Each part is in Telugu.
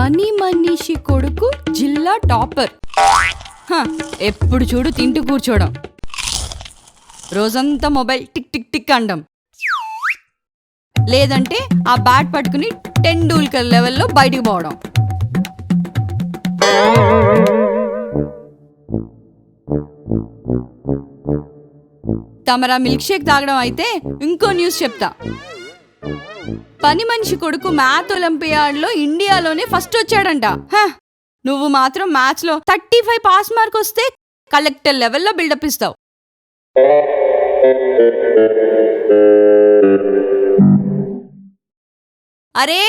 పని మనిషి కొడుకు జిల్లా టాపర్. ఎప్పుడు చూడు తింటూ కూర్చోవడం రోజంతా మొబైల్ టిక్ టిక్ టిక్ అండం. లేదంటే ఆ బ్యాట్ పట్టుకుని టెండూల్కర్ లెవెల్లో బయటికి పోవడం. తమరా మిల్క్ షేక్ తాగడం అయితే ఇంకో న్యూస్ చెప్తా. పని మనిషి కొడుకు మ్యాథ్ ఒలింపియాడ్లో ఇండియాలోనే ఫస్ట్ వచ్చాడంట. హ, నువ్వు మాత్రం మ్యాథ్స్లో థర్టీ ఫైవ్ పాస్ మార్క్ వస్తే కలెక్టర్ లెవెల్లో బిల్డప్ ఇస్తావు. అరే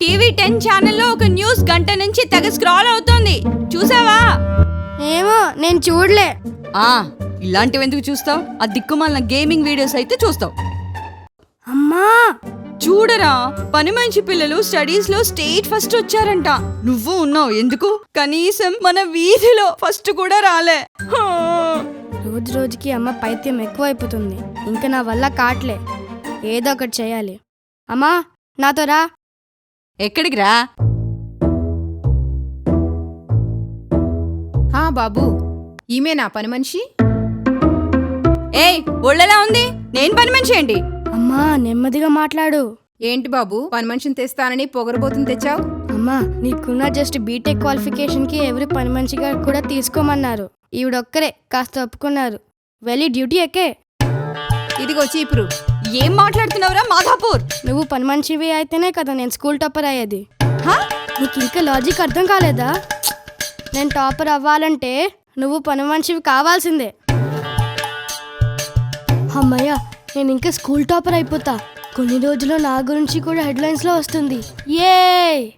టీవీ టెన్ ఛానల్లో ఒక న్యూస్ గంట నుంచి తెగ స్క్రాల్ అవుతోంది. చూసావా? ఏమో నేను చూడలే. ఆ ఇలాంటివి ఎందుకు చూస్తావు? ఆ దిక్కుమాలిన గేమింగ్ వీడియోస్ అయితే చూస్తావు. అమ్మా! చూడరా పని మనిషి పిల్లలు స్టడీస్లో స్టేట్ ఫస్ట్ వచ్చారంట. నువ్వు ఉన్నావు ఎందుకు? కనీసం మన వీధిలో ఫస్ట్ కూడా రాలే. రోజు రోజుకి అమ్మ పైత్యం ఎక్కువైపోతుంది. ఇంకా నా వల్ల కాట్లే. ఏదో ఒకటి చేయాలి. అమ్మా నాతో రా. ఎక్కడికి రా? ఆ బాబు. ఈమె నా పని మనిషి? ఏయ్ ఒళ్ళెలా ఉంది? నేను పని మనిషి ఏంటి? అమ్మా నెమ్మదిగా మాట్లాడు. ఏంటి బాబు పని మనిషిని తెస్తానని పొగరబోతుని తెచ్చావు? అమ్మా నీకున్న జస్ట్ బీటెక్ క్వాలిఫికేషన్కి ఎవరి పని మంచిగా కూడా తీసుకోమన్నారు. ఈవిడొక్కరే కాస్త ఒప్పుకున్నారు. వెళ్ళి డ్యూటీ ఎక్కే. ఇదిగో చీపురు. ఏం మాట్లాడుతున్నావురా మాధాపూర్? నువ్వు పని మనిషివి అయితేనే కదా నేను స్కూల్ టాపర్ అయ్యేది? నీకు ఇంకా లాజిక్ అర్థం కాలేదా? నేను టాపర్ అవ్వాలంటే నువ్వు పని మనిషివి కావాల్సిందే. అమ్మయ్య నేను ఇంకా స్కూల్ టాపర్ అయిపోతా. కొన్ని రోజుల్లో నా గురించి కూడా హెడ్లైన్స్లో వస్తుంది. ఏ